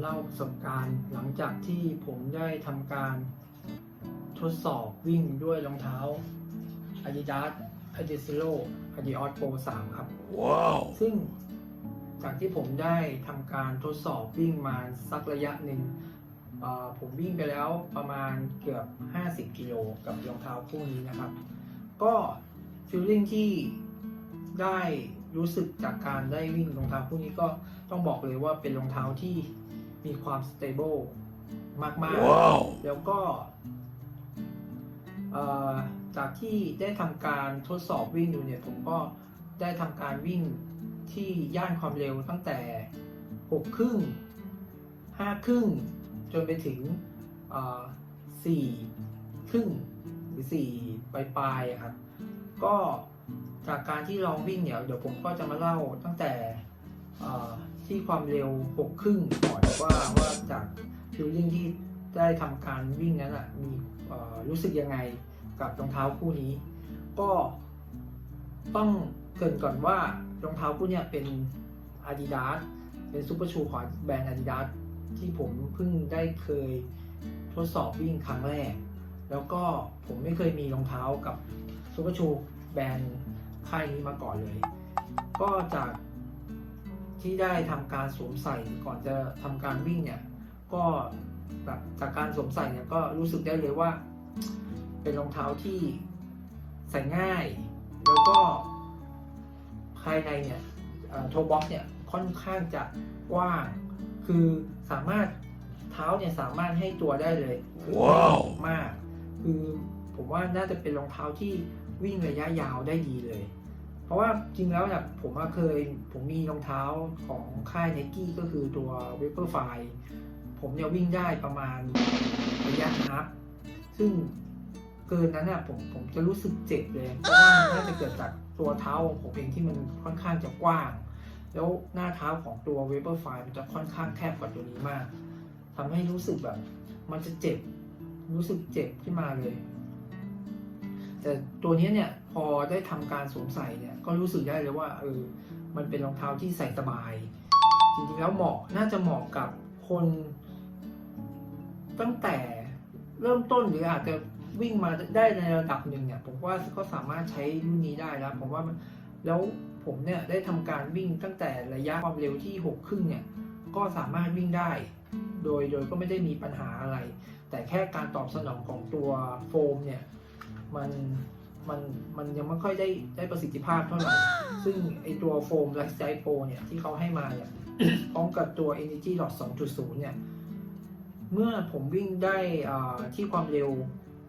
เล่าประสบการณ์ หลังจากที่ผมได้ทำการทดสอบวิ่งด้วยรองเท้า Adidas Adizero Adios Pro 3 ครับว้าวซึ่งจากที่ผมได้ทำการทดสอบวิ่งมาสักระยะหนึ่งเอ่อผมวิ่งไปแล้วประมาณเกือบ 50 กิโลกับรองเท้าคู่นี้นะครับ ก็ฟีลลิ่งที่ได้รู้สึกจากการได้วิ่งรองเท้าคู่นี้ก็ต้องบอกเลยว่าเป็นรองเท้าที่ มีความสเตเบิลมากว้าวๆแล้วก็เอ่อจากที่ได้ทำการทดสอบวิ่งดูเนี่ยผมก็ได้ทำการวิ่งที่ย่านความเร็วตั้งแต่หกครึ่งห้าครึ่งจนไปถึงเอ่อสี่ครึ่งหรือสี่ปลายปลายๆอะครับ ก็จากการที่ลองวิ่งเนี่ยเดี๋ยวผมก็จะมาเล่าตั้งแต่เอ่อ ที่ความเร็วหกครึ่งก่อนว่าว่าจากฟิลลิ่งที่ได้ทำการวิ่งนั้นอะมีอ่อรู้สึกยังไงกับรองเท้าคู่นี้ ก็ต้องเกรินก่อนว่ารองเท้าคู่เนี้ยเป็น Adidas เป็นซูเปอร์ชูของแบรนด์ Adidas ที่ผมเพิ่งได้เคยทดสอบวิ่งครั้งแรก แล้วก็ผมไม่เคยมีรองเท้ากับซูเปอร์ชูแบรนด์ค่ายนี้มาก่อนเลย ก็จาก ที่ได้ทำการสวมใส่ก่อนจะทำการวิ่งเนี่ยก็แบบจากการสวมใส่เนี่ยก็รู้สึกได้เลยว่า เป็นรองเท้าที่ใส่ง่าย แล้วก็ภายในเนี่ยโทบ็อกเนี่ยค่อนข้างจะกว้าง คือสามารถเท้าเนี่ยสามารถให้ตัวได้เลยว้าวมาก คือผมว่าน่าจะเป็นรองเท้าที่วิ่งระยะยาวได้ดีเลย เพราะว่าจริงแล้วเนี่ยผมว่าเคยผมมีรองเท้าของค่ายไนกี้ก็คือตัว v a p o r f l y ผมเนี่ยวิ่งได้ประมาณระยะฮาล์ฟซึ่งเกินนั้นน่ะผมผมจะรู้สึกเจ็บเลยเพราะว่าน่าจะเกิดจากตัวเท้าของผมเองที่มันค่อนข้างจะกว้าง แล้วหน้าเท้าของตัว v a p o r f l y มันจะค่อนข้างแคบกว่าตัวนี้มากทำให้รู้สึกแบบ มันจะเจ็บรู้สึกเจ็บขึ้นมาเลย แต่ตัวนี้เนี่ยพอได้ทำการสวมใส่เนี่ยก็รู้สึกได้เลยว่าเออมันเป็นรองเท้าที่ใส่สบาย จริงๆแล้วเหมาะน่าจะเหมาะกับคน ตั้งแต่เริ่มต้นหรืออาจจะวิ่งมาได้ในระดับหนึ่งเนี่ยผมว่าก็สามารถใช้รุ่นนี้ได้แล้วผมว่าแล้วผมเนี่ยได้ทำการวิ่งตั้งแต่ระยะความเร็วที่หกครึ่งเนี่ยก็สามารถวิ่งได้ โดยโดยก็ไม่ได้มีปัญหาอะไร แต่แค่การตอบสนองของตัวโฟมเนี่ย มันมันมันยังไม่ค่อยได้ได้ประสิทธิภาพเท่าไหร่ ซึ่งไอตัวโฟมไลฟ์สไตล์โปรเนี่ยที่เขาให้มาเนี่ยพร้อมกับตัว Energy Dot 2.0 เนี่ย เมื่อผมวิ่งได้อ่าที่ความเร็ว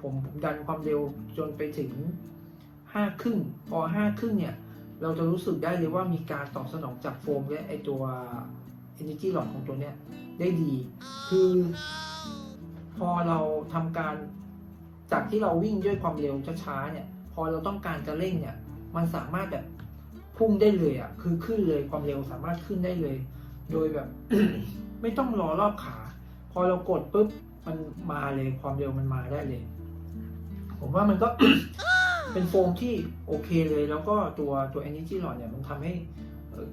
ผมผมดันความเร็วจนไปถึงห้าครึ่ง พอห้าครึ่งเนี่ย เราจะรู้สึกได้เลยว่ามีการตอบสนองจากโฟมและไอตัว Energy Dot ของตัวเนี้ยได้ดี คือ พอเราทำการ จากที่เราวิ่งด้วยความเร็วช้าๆเนี่ย พอเราต้องการจะเร่งเนี่ย มันสามารถแบบพุ่งได้เลยอะ คือขึ้นเลยความเร็วสามารถขึ้นได้เลย โดยแบบ ไม่ต้องรอรอบขา พอเรากดปุ๊บมันมาเลยความเร็วมันมาได้เลย ผมว่ามันก็เป็นโฟมที่โอเคเลย แล้วก็ตัวตัว Energy Rod เนี่ยมันทำให้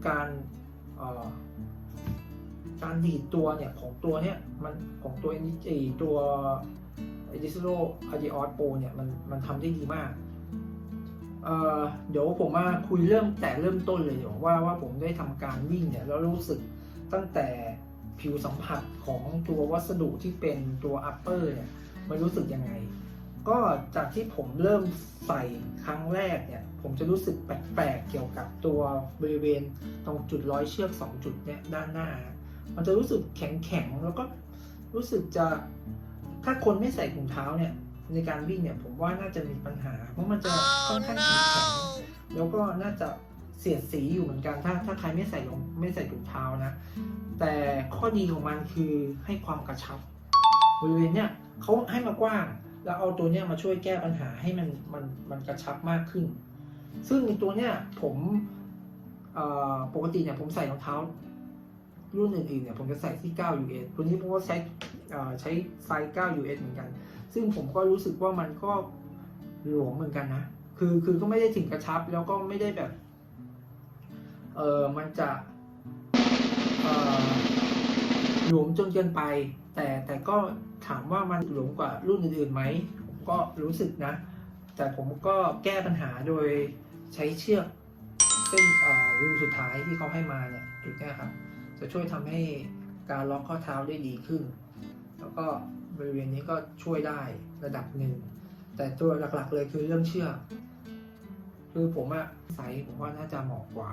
การการดีดตัวเนี่ยของตัวเนี่ยมันของตัว Energy ตัว e d i s o Adios Pro เนี่ยมันมันทำได้ดีมากเอ่อเดี๋ยวผมมาคุยเริ่มแต่เริ่มต้นเลยเดี๋ยวว่าว่าผมได้ทำการวิ่งเนี่ยแล้วรู้สึกตั้งแต่ผิวสัมผัสของตัววัสดุที่เป็นตัว upper เนี่ยมันรู้สึกยังไง ก็จากที่ผมเริ่มใส่ครั้งแรกเนี่ย ผมจะรู้สึกแปลกๆเกี่ยวกับตัวบริเวณตรงจุดร้อยเชือกสองจุดเนี่ยด้านหน้า มันจะรู้สึกแข็งๆแล้วก็รู้สึกจะ ถ้าคนไม่ใส่ถุงเท้าเนี่ยในการวิ่งเนี่ยผมว่าน่าจะมีปัญหา เพราะมันจะค่อนข้างแข็งๆแล้วก็น่าจะเสียดสีอยู่เหมือนกัน ถ้าถ้าใครไม่ใส่รองไม่ใส่ถุงเท้านะ แต่ข้อดีของมันคือให้ความกระชับบริเวณเนี่ยเขาให้มากว้างแล้วเอาตัวเนี้ยมาช่วยแก้ปัญหาให้มันมันมันกระชับมากขึ้น ซึ่งในตัวเนี้ยผมเอ่อปกติเนี่ยผมใส่รองเท้า รุ่นอื่นๆเนี่ยผมจะใส่ที่ 9 US ตัวนี้ผมก็ใช้ใช้ไซส์ 9 US เหมือนกัน ซึ่งผมก็รู้สึกว่ามันก็หลวมเหมือนกันนะ คือคือก็ไม่ได้ถึงกระชับแล้วก็ไม่ได้แบบ เออมันจะหลวมจนเกินไป แต่แต่ก็ถามว่ามันหลวมกว่ารุ่นอื่นๆไหมผมก็รู้สึกนะ แต่ผมก็แก้ปัญหาโดยใช้เชือกเส้นเอ่อรูสุดท้ายที่เขาให้มาเนี่ยจุดนี้ครับ จะช่วยทำให้การล็อกข้อเท้าได้ดีขึ้น แล้วก็บริเวณนี้ก็ช่วยได้ระดับหนึ่ง แต่ตัวหลักๆ เลยคือเรื่องเชือกคือผมอะใส่ผมว่าน่าจะเหมาะกว่า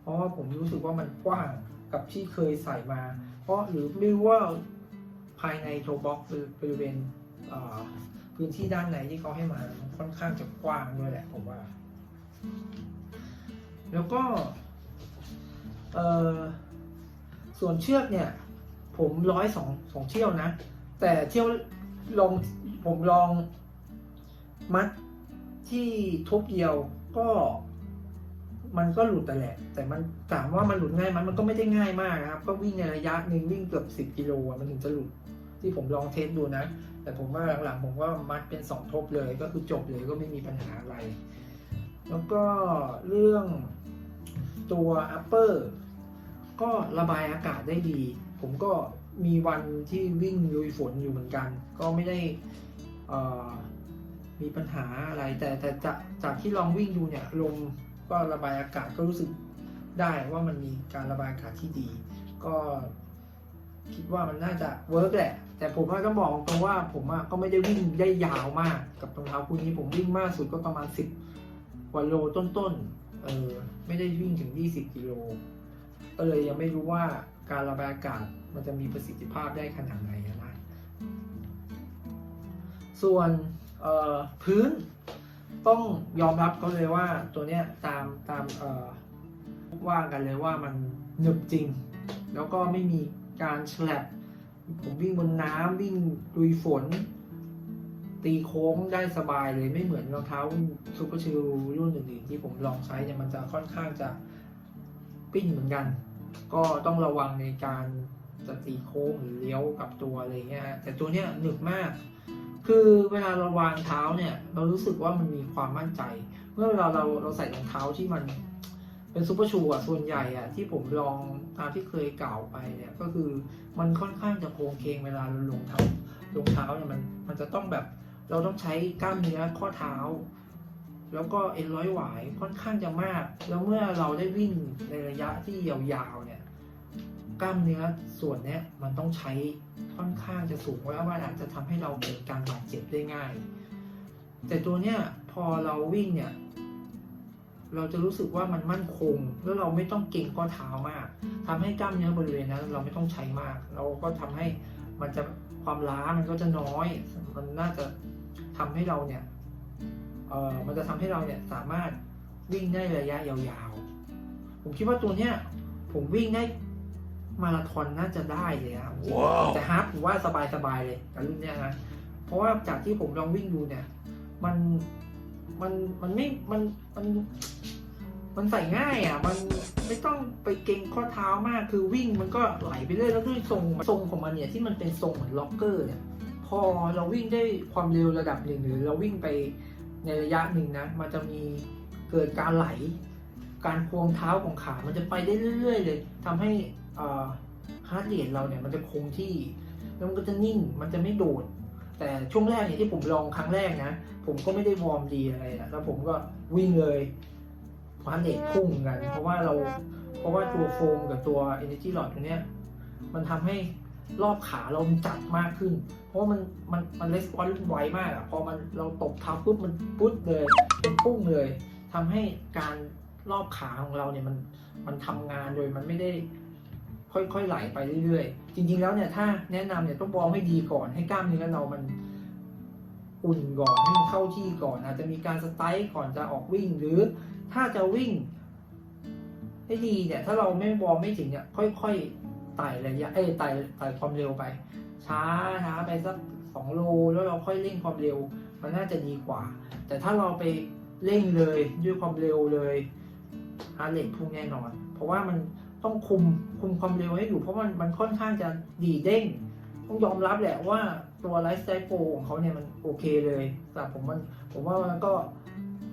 เพราะว่าผมรู้สึกว่ามันกว้างกับที่เคยใส่มา เพราะหรือไม่รู้ว่าภายในโทบ็อกซ์บริเวณพื้นที่ด้านในที่เขาให้มาค่อนข้างจะกว้างด้วยแหละผมว่า แล้วก็ เอ่อ ส่วนเชือกเนี่ย ผมร้อยสองสองเที่ยวนะ แต่เที่ยวลองผมลองมัดที่ทุบเดียวก็ มันก็หลุดแต่แหละ แต่มันถามว่ามันหลุดง่ายไหมมันก็ไม่ได้ง่ายมากนะครับ ก็วิ่งในระยะหนึ่งวิ่งเกือบสิบกิโลมันถึงจะหลุดที่ผมลองเทสดูนะ แต่ผมว่าหลังๆผมว่ามัดเป็นสองทบเลยก็คือจบเลยก็ไม่มีปัญหาอะไร แล้วก็เรื่องตัว upper ก็ระบายอากาศได้ดี ผมก็มีวันที่วิ่งลุยฝนอยู่เหมือนกัน ก็ไม่ได้อ่อมีปัญหาอะไร แต่แต่จากจากที่ลองวิ่งดูเนี่ยลมก็ระบายอากาศก็รู้สึกได้ว่ามันมีการระบายอากาศที่ดี ก็คิดว่ามันน่าจะเวิร์กแหละ แต่ผมก็ต้องบอกตรงว่าผมก็ไม่ได้วิ่งได้ยาวมากกับรองเท้าคู่นี้ ผมวิ่งมากสุดก็ประมาณ 10กว่าโลต้นๆเออไม่ได้วิ่งถึง 20กิโล ก็เลยยังไม่รู้ว่าการระบายอากาศมันจะมีประสิทธิภาพได้ขนาดไหนนะ ส่วนพื้นต้องยอมรับเขาเลยว่าตัวเนี้ยตามตามว่ากันเลยว่ามันหนึบจริง แล้วก็ไม่มีการฉลับผมวิ่งบนน้ำวิ่งลุยฝน ตีโค้งได้สบายเลยไม่เหมือนรองเท้าซูเปอร์ชิลรุ่นอื่นๆที่ผมลองใช้เนี่ยมันจะค่อนข้างจะ ปิ้นเหมือนกัน ก็ต้องระวังในการจะตีโค้งหรือเลี้ยวกับตัวอะไรเงี้ยแต่ตัวเนี้ยหนึบมาก คือเวลาเราวางเท้าเนี่ย เรารู้สึกว่ามันมีความมั่นใจ เมื่อเวลาเราเราใส่รองเท้าที่มันเป็นซูเปอร์ชูอะส่วนใหญ่อะที่ผมลองตามที่เคยกล่าวไปเนี่ยก็คือมันค่อนข้างจะโค้งเคงเวลาเราลงเท้ารองเท้าเนี่ยมันมันจะต้องแบบเราต้องใช้กล้ามเนื้อข้อเท้า แล้วก็เอ็นร้อยหวายค่อนข้างจะมาก แล้วเมื่อเราได้วิ่งในระยะที่ยาวๆเนี่ยกล้ามเนื้อส่วนนี้มันต้องใช้ค่อนข้างจะสูงแล้วมันอาจจะทำให้เราเกิดการบาดเจ็บได้ง่าย แต่ตัวเนี้ยพอเราวิ่งเนี่ย เราจะรู้สึกว่ามันมั่นคง แล้วเราไม่ต้องเก่งข้อเท้ามากทำให้กล้ามเนื้อบริเวณนั้นเราไม่ต้องใช้มาก เราก็ทำให้มันจะความล้ามันก็จะน้อย มันน่าจะทำให้เราเนี่ย มันจะทำให้เราเนี่ยสามารถวิ่งได้ระยะยาวๆ ผมคิดว่าตัวเนี้ยผมวิ่งได้มาราธอนน่าจะได้เลยครับว้าวแต่ฮาร์ปผมว่าสบายๆเลยกับรุ่นเนี้ยนะ เพราะว่าจากที่ผมลองวิ่งดูเนี่ย มันมันมันไม่มันมันมันใส่ง่ายอะ มันไม่ต้องไปเก่งข้อเท้ามาก คือวิ่งมันก็ไหลไปเรื่อยแล้วด้วยทรงทรงของมันเนี่ยที่มันเป็นทรงเหมือนล็อกเกอร์เนี่ย พอเราวิ่งได้ความเร็วระดับหนึ่งหรือเราวิ่งไป ในระยะหนึ่งนะมันจะมีเกิดการไหล การควงเท้าของขา มันจะไปได้เรื่อย ๆ เลยทำให้ฮาร์ดเรทเราเนี่ยมันจะคงที่แล้วมันก็จะนิ่งมันจะไม่โดด แต่ช่วงแรกเนี่ยที่ผมลองครั้งแรกนะ ผมก็ไม่ได้วอร์มดีอะไรนะแล้วผมก็วิ่งเลยฮาร์ดเรทพุ่งกัน เพราะว่าเราเพราะว่าตัวโฟมกับตัว Energy Lot ตัวเนี้ยมันทำให้รอบขาเราจัดมากขึ้น ราะว่ามันมันมันレスปอนส์ไวมากอะพอมันเราตบเท้าปุ๊บมันปุ๊บเลยมันปุ้งเลยทำให้การรอบขาของเราเนี่ยมันมันทำงานโดยมันไม่ได้ค่อยๆไหลไปเรื่อยๆ จริง ๆ แล้วเนี่ยถ้าแนะนำเนี่ยต้องวอร์มให้ดีก่อน ให้กล้ามเนื้อเรามันอุ่นก่อนให้มันเข้าที่ก่อน อาจจะมีการสไตล์ก่อนจะออกวิ่ง หรือถ้าจะวิ่งให้ดีเนี่ยถ้าเราไม่วอร์มไม่ถึงเนี่ยค่อยๆไต่ระยะเอ้ไต่ไต่ความเร็วไป ช้าช้าไปสักสองโลแล้วเราค่อยเร่งความเร็ว มันน่าจะดีกว่า แต่ถ้าเราไปเร่งเลยด้วยความเร็วเลยฮาร์เรทพุ่งแน่นอน เพราะว่ามันต้องคุมคุมความเร็วให้อยู่เพราะมันมันค่อนข้างจะดีเด้งต้องยอมรับแหละว่าตัวไลฟ์สไตล์โปรของเขาเนี่ยมันโอเคเลยแต่ผมมันผมว่ามันก็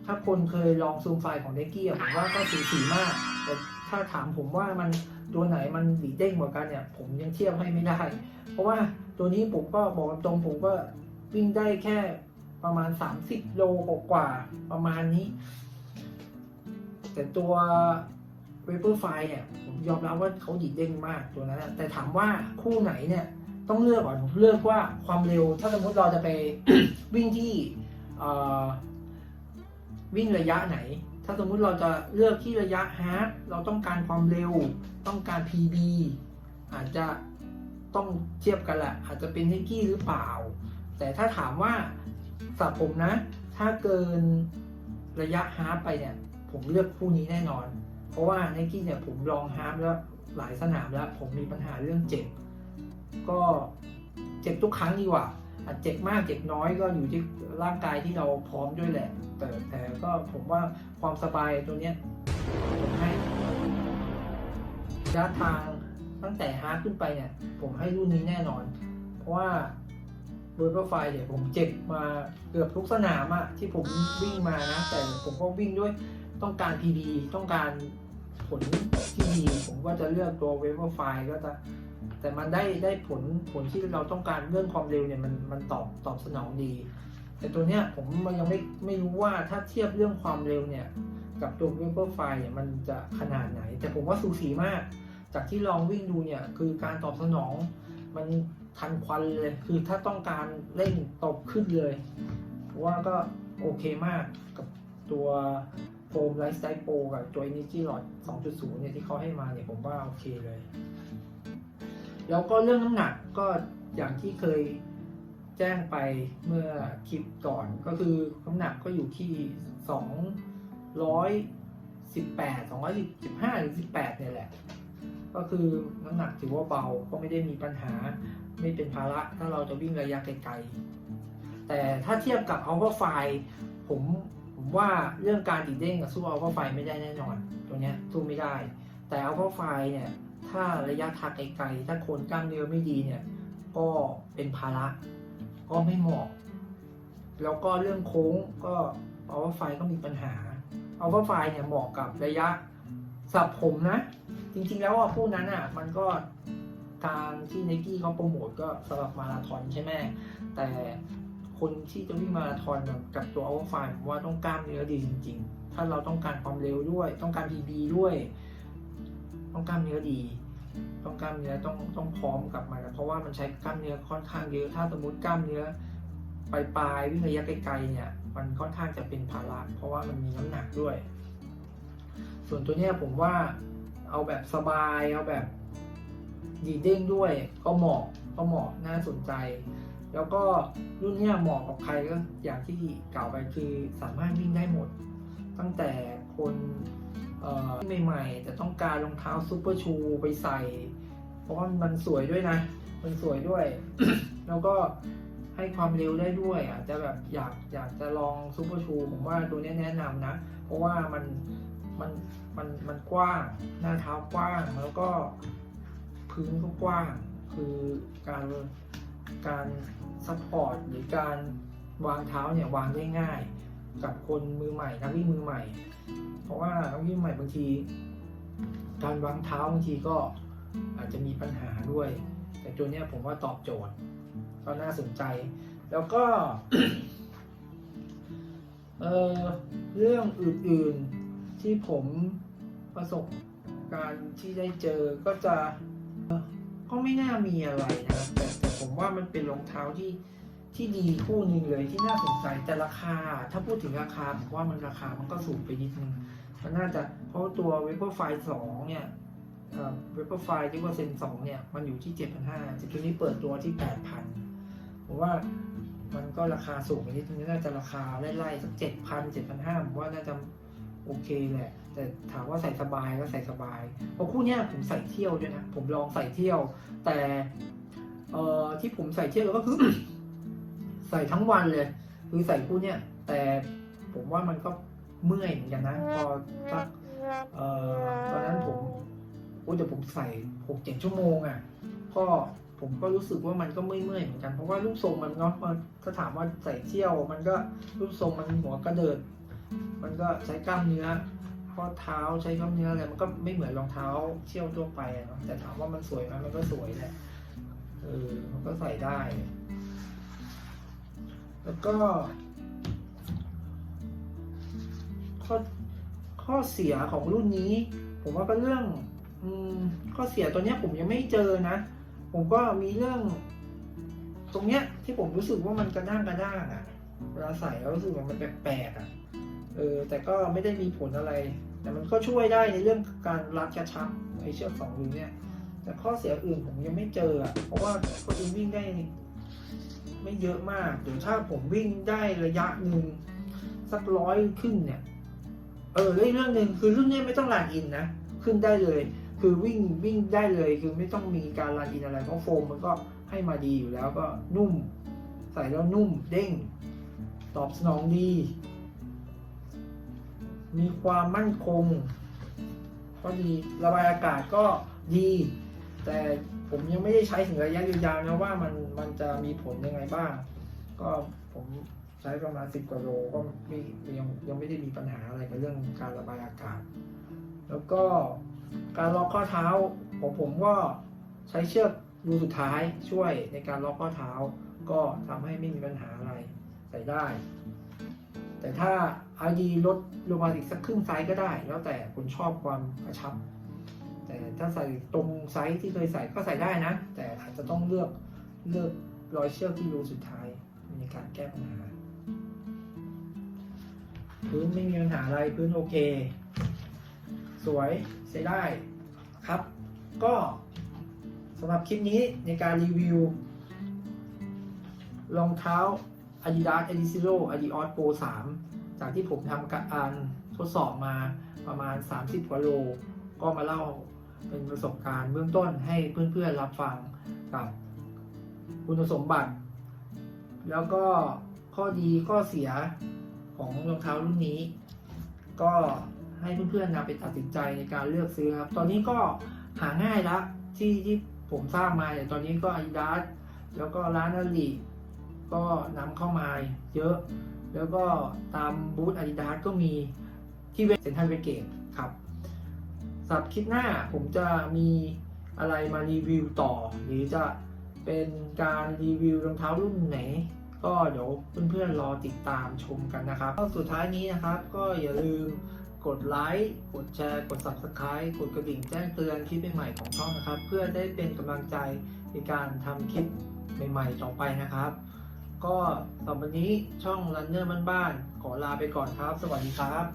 ถ้าคนเคยลองซูมไฟล์ของเนกี้ผมว่าก็สูสีมาก แต่ถ้าถามผมว่ามันตัวไหนมันดีเด้งกว่ากันเนี่ย ผมยังเทียบให้ไม่ได้ เพราะว่าตัวนี้ผมก็บอกตรงผมก็วิ่งได้แค่ประมาณ 30 โลกว่าๆประมาณนี้ แต่ตัวเวเปอร์ไฟเนี่ยผมยอมรับว่าเขาดีเด้งมากตัวนั้นแต่ถามว่าคู่ไหนเนี่ยต้องเลือกก่อนผมเลือกว่าความเร็ว ถ้าสมมติเราจะไปวิ่งที่วิ่งระยะไหน ถ้าสมมุติเราจะเลือกที่ระยะฮาร์ดเราต้องการความเร็ว ต้องการ PB อาจจะต้องเทียบกันแหละอาจจะเป็นนิกกี้หรือเปล่า แต่ถ้าถามว่าสำหรับผมนะ ถ้าเกินระยะฮาร์ดไปเนี่ย ผมเลือกคู่นี้แน่นอน เพราะว่าไนกี้เนี่ยผมลองฮาร์ดแล้วหลายสนามแล้ว ผมมีปัญหาเรื่องเจ็บ ก็เจ็บทุกครั้งดีกว่า อาจเจ็บมากเจ็บน้อยก็อยู่ที่ร่างกายที่เราพร้อมด้วยแหละ แต่แต่ก็ผมว่าความสบายตัวเนี้ยผมให้ระยะทางตั้งแต่ฮาร์ดขึ้นไปเนี่ย ผมให้รุ่นนี้แน่นอน เพราะว่าเบอร์เกอร์ไฟเนี่ยผมเจ็บมาเกือบทุกสนามอะที่ผมวิ่งมานะ แต่ผมก็วิ่งด้วยต้องการ PB ต้องการผลที่ดี ผมก็จะเลือกตัวเวเ e อร์ไฟล์ก็จะ แต่มันได้ได้ผลผลที่เราต้องการเรื่องความเร็วเนี่ยมันมันตอบตอบสนองดี แต่ตัวเนี้ยผมยังไม่ไม่รู้ว่าถ้าเทียบเรื่องความเร็วเนี่ยกับตัวเวเ e อร์ไฟเนี่ยมันจะขนาดไหน แต่ผมว่าสูสีมาก จากที่ลองวิ่งดูเนี่ยคือการตอบสนอง มันทันควันเลยคือถ้าต้องการเร่งตบขึ้นเลยว่าก็โอเคมากกับตัวโฟมไลฟ์สไตล์โปรกับตัว Energy Lot 2.0 เนี่ยที่เขาให้มาเนี่ยผมว่าโอเคเลย แล้วก็เรื่องน้ำหนักก็อย่างที่เคยแจ้งไปเมื่อคลิปก่อนก็คือน้ำหนักก็อยู่ที่ 218 215หรือ18เนี่ยแหละ ก็คือน้ำหนักถือว่าเบาก็ไม่ได้มีปัญหาไม่เป็นภาระถ้าเราจะวิ่งระยะไกลๆ แต่ถ้าเทียบกับ a l p h a f i ผมผมว่าเรื่องการดีดเด้งกับสู้ a l p h a f i ไม่ได้แน่นอน ตัวเนี้ยสู้ไม่ได้ แต่ a l p h a f i เนี่ย ถ้าระยะทางไกลๆถ้าโคนกล้ามเนื้อไม่ดีเนี่ย ก็เป็นภาระ ก็ไม่เหมาะ แล้วก็เรื่องโค้งก็ a l p h a f i ก็มีปัญหา a l p h a f i เนี่ยเหมาะกับระยะสับผมนะ จริงๆแล้วอะพวกนั้นอะ มันก็การที่ไนกี้เขาโปรโมทก็สำหรับมาราธอนใช่ไหมแต่คนที่จะวิ่งมาราธอนกับตัวอัลฟาไฟว่าต้องกล้ามเนื้อดีจริง ๆ ถ้าเราต้องการความเร็วด้วย ต้องการ PB ด้วย ต้องกล้ามเนื้อดี ต้องกล้ามเนื้อต้องต้องพร้อมกับมันเพราะว่ามันใช้กล้ามเนื้อค่อนข้างเยอะถ้าสมมติกล้ามเนื้อปลายปลายวิ่งระยะไกลๆเนี่ย มันค่อนข้างจะเป็นภาระเพราะว่ามันมีน้ำหนักด้วย ส่วนตัวเนี้ยผมว่าเอาแบบสบายเอาแบบดีเด้งด้วยก็เหมาะก็เหมาะน่าสนใจ แล้วก็รุ่นเนี้ยเหมาะกับใครก็อย่างที่กล่าวไปคือสามารถวิ่งได้หมด ตั้งแต่คน ใหม่ๆ แต่ต้องการรองเท้าซูเปอร์ชูไปใส่ เพราะว่ามันสวยด้วยนะ มันสวยด้วย แล้วก็ให้ความเร็วได้ด้วยอาจจะแบบอยากอยากจะลองซูเปอร์ชูผมว่าตัวนี้แนะนำนะ เพราะว่ามันมันมันมันกว้างหน้าเท้ากว้าง แล้วก็พื้นก็กว้าง คือการการซัพพอร์ตหรือการวางเท้าเนี่ยวางได้ง่าย กับคนมือใหม่นักวิ่งมือใหม่ เพราะว่านักวิ่งใหม่บางที การวางเท้าบางทีก็อาจจะมีปัญหาด้วย แต่ตัวเนี้ยผมว่าตอบโจทย์ก็น่าสนใจ แล้วก็เเรื่องอื่นๆที่ผมประสบการณ์ที่ได้เจอก็จะก็ไม่น่ามีอะไรนะแต่แต่ผมว่ามันเป็นรองเท้าที่ ที่ดีคู่หนึ่งเลยที่น่าสนใจแต่ราคา ถ้าพูดถึงราคาผมว่ามันราคามันก็สูงไปนิดนึงมันน่าจะเพราะตัวเวเปอร์ไฟสองเนี่ยเวเปอร์ไฟที่ว่าเซนสองเนี่ยมันอยู่ที่เจ็ดพันห้าแต่ตัวนี้เปิดตัวที่แปดพันผมว่ามันก็ราคาสูงไปนิดนึงน่าจะราคาไล่ๆสักเจ็ดพันเจ็ดพันห้าผมว่าน่าจะโอเคแหละ แต่ถามว่าใส่สบายก็ใส่สบายเพราะคู่เนี้ยผมใส่เที่ยวด้วยนะผมลองใส่เที่ยว แต่เอ่อที่ผมใส่เที่ยวก็คือ ใส่ทั้งวันเลยคือใส่คู่เนี้ยแต่ผมว่ามันก็เมื่อยเหมือนกันนะพอสักเอ่อตอนนั้นผมโอ้แต่ผมใส่หกเจ็ดชั่วโมงอะก็ผมก็รู้สึกว่ามันก็เมื่อยเมื่อยๆเหมือนกันเพราะว่ารูปทรงมันเนาะมันถ้าถามว่าใส่เที่ยว มันก็รูปทรงมันหัวกระเดิด มันก็ใช้กล้ามเนื้อข้อเท้าใช้กล้ามเนื้ออะไรมันก็ไม่เหมือนรองเท้าเชี่ยวทั่วไปอะเนาะแต่ถามว่ามันสวยไหมมันก็สวยแหละเออมันก็ใส่ได้ แล้วก็ ข้อข้อเสียของรุ่นนี้ ผมว่าก็เรื่องอข้อเสียตัวเนี้ยผมยังไม่เจอนะ ผมก็มีเรื่อง ตรงเนี้ย ที่ผมรู้สึกว่ามันกระด้างกระด้างอะ่ะเวลาใส่แล้วรู้สึกว่ามันแปลกๆอะ่ะเออแต่ก็ไม่ได้มีผลอะไร แต่มันก็ช่วยได้ในเรื่องการรัดกระชับไอเชือกสองรูเนี่ยแต่ข้อเสียอื่นผมยังไม่เจออะเพราะว่าคนอื่นวิ่งได้ ไม่เยอะมากเดี๋ยวถ้าผมวิ่งได้ระยะหนึ่งสักร้อยขึ้นเนี่ย เออแล้วอีกเรื่องหนึ่งคือรุ่นนี้ไม่ต้องรันอินนะขึ้นได้เลย คือวิ่งวิ่งได้เลยคือไม่ต้องมีการรันอินอะไรเพราะโฟมมันก็ให้มาดีอยู่แล้วก็นุ่ม ใส่แล้วนุ่มเด้ง ตอบสนองดี มีความมั่นคง ก็ดีระบายอากาศก็ดี แต่ ผมยังไม่ได้ใช้ถึงระยะยาวๆนะว่ามันมันจะมีผลยังไงบ้าง ก็ผมใช้ประมาณสิบกว่าโลก็ไม่ยังยังไม่ได้มีปัญหาอะไรกับเรื่องการระบายอากาศ แล้วก็การล็อกข้อเท้าของผมก็ใช้เชือกรูสุดท้ายช่วยในการล็อกข้อเท้า ก็ทำให้ไม่มีปัญหาอะไรใส่ได้ แต่ถ้าอาดีลดลงมาอีกสักครึ่งไซส์ก็ได้ แล้วแต่คุณชอบความกระชับ แต่ถ้าใส่ตรงไซส์ที่เคยใส่ก็ใส่ได้นะ แต่อาจจะต้องเลือกเลือกรอยเชือกที่รูสุดท้ายในการแก้ปัญหาพื้นไม่มีปัญหาอะไรพื้นโอเค สวยใช้ได้ครับ ก็สำหรับคลิปนี้ในการรีวิวรองเท้า Adidas Adizero Adios Pro 3 จากที่ผมทำการทดสอบมาประมาณ 30 กว่าโล ก็มาเล่า เป็นประสบการณ์เบื้องต้นให้เพื่อนๆรับฟังกับคุณสมบัติ แล้วก็ข้อดีข้อเสียของรองเท้ารุ่นนี้ ก็ให้เพื่อนๆนำไปตัดสินใจในการเลือกซื้อครับ ตอนนี้ก็หาง่ายละที่ที่ผมทราบมาเนี่ยตอนนี้ก็ Adidas แล้วก็ร้านอาลีก็นำเข้ามาเยอะ แล้วก็ตามบูธ Adidas ก็มีที่เว็บเซ็นทรัลเวเกตครับ สับคลิปหน้าผมจะมีอะไรมารีวิวต่อ หรือจะเป็นการรีวิวรองเท้ารุ่นไหน ก็เดี๋ยวเพื่อนๆรอติดตามชมกันนะครับก็สุดท้ายนี้นะครับ ก็อย่าลืมกดไลค์ กดแชร์ กด Subscribe กดกระดิ่งแจ้งเตือนคลิปใหม่ๆของช่องนะครับ เพื่อได้เป็นกำลังใจในการทำคลิปใหม่ๆต่อไปนะครับ ก็สำหรับวันนี้ช่อง Runner บ้านๆขอลาไปก่อนครับ สวัสดีครับ